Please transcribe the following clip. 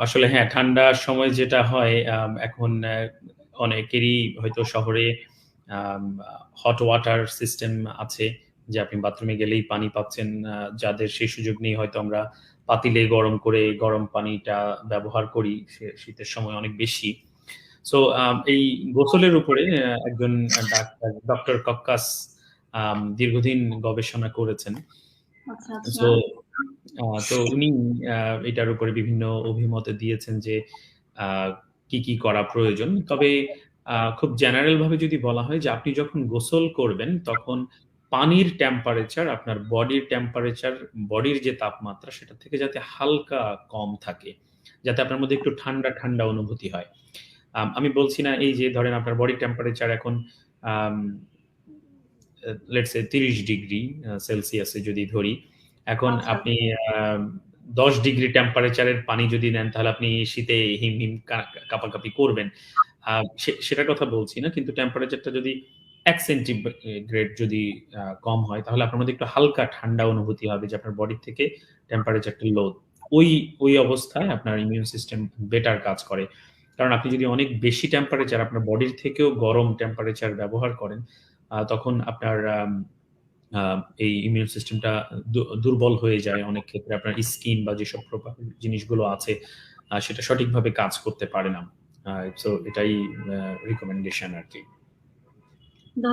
আসলে হ্যাঁ, ঠান্ডার সময় যেটা হয় এখন অনেকেরই হয়তো শহরে হট ওয়াটার সিস্টেম আছে যে আপনি বাথরুমে গেলেই পানি পাচ্ছেন। যাদের সেই সুযোগ নেই হয়তো আমরা পাতিলে গরম করে গরম পানিটা ব্যবহার করি শীতের সময় অনেক বেশি। সো এই গোসলের উপরে একজন ডাক্তার ডক্টর কক্কাস দীর্ঘদিন গবেষণা করেছেন। আচ্ছা, আচ্ছা। সো আ তো উনি এটার উপরে বিভিন্ন অভিমত দিয়েছেন যে কি, কি করা প্রয়োজন। তবে খুব জেনারেল ভাবে যদি বলা হয় যে আপনি যখন গোসল করবেন তখন পানির টেম্পারেচার আপনার বডির টেম্পারেচার, বডির যে তাপমাত্রা সেটা থেকে যাতে হালকা কম থাকে। যাতে আপনার মধ্যে একটু ঠান্ডা, ঠান্ডা অনুভূতি হয়। আমি বলছি না এই যে ধরেন আপনার বডি টেম্পারেচার এখন লেটস সে ৩০ ডিগ্রি সেলসিয়াসে যদি ধরি। এখন আচ্ছা। আপনি ১০ ডিগ্রি টেম্পারেচারের পানি যদি নেন তাহলে আপনি শীতে হিম, হিম কাঁপাকাঁপি করবেন। সেটার কথা বলছি না। কিন্তু টেম্পারেচারটা যদি ১ সেন্টিগ্রে গ্রেড যদি কম হয় তাহলে আপনার মধ্যে একটু হালকা ঠান্ডা অনুভূতি হবে যে আপনার বডি থেকে টেম্পারেচারটা লো। ওই, ওই অবস্থায় আপনার ইমিউন সিস্টেম বেটার কাজ করে। কারণ আপনি যদি অনেক বেশি টেম্পারেচার আপনার বডির থেকেও গরম টেম্পারেচার ব্যবহার করেন, তখন আপনার এই ইমিউন সিস্টেমটা দুর্বল হয়ে যায়। অনেক ক্ষেত্রে আপনার স্কিন বা যেসব জিনিসগুলো আছে সেটা সঠিকভাবে কাজ করতে পারে না। সো এটাই রিকমেন্ডেশন আরকি। ধ